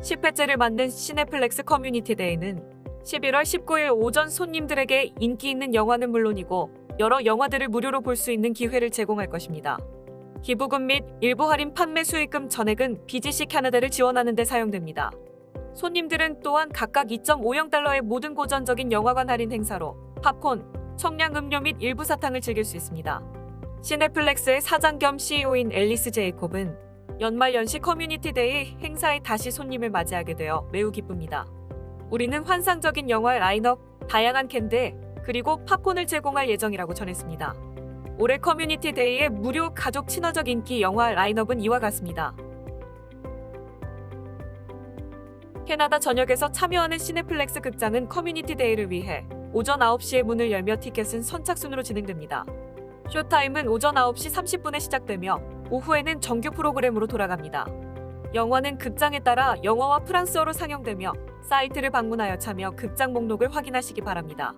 10회째를 만든 시네플렉스 커뮤니티 데이는 11월 19일 오전 손님들에게 인기 있는 영화는 물론이고 여러 영화들을 무료로 볼 수 있는 기회를 제공할 것입니다. 기부금 및 일부 할인 판매 수익금 전액은 BGC 캐나다를 지원하는 데 사용됩니다. 손님들은 또한 각각 2.50달러의 모든 고전적인 영화관 할인 행사로 팝콘, 청량 음료 및 일부 사탕을 즐길 수 있습니다. 시네플렉스의 사장 겸 CEO인 앨리스 제이콥은 연말 연시 커뮤니티 데이 행사에 다시 손님을 맞이하게 되어 매우 기쁩니다. 우리는 환상적인 영화 라인업, 다양한 캔들, 그리고 팝콘을 제공할 예정이라고 전했습니다. 올해 커뮤니티 데이의 무료 가족 친화적 인기 영화 라인업은 이와 같습니다. 캐나다 전역에서 참여하는 시네플렉스 극장은 커뮤니티 데이를 위해 오전 9시에 문을 열며 티켓은 선착순으로 진행됩니다. 쇼타임은 오전 9시 30분에 시작되며 오후에는 정규 프로그램으로 돌아갑니다. 영화는 극장에 따라 영어와 프랑스어로 상영되며 사이트를 방문하여 참여 극장 목록을 확인하시기 바랍니다.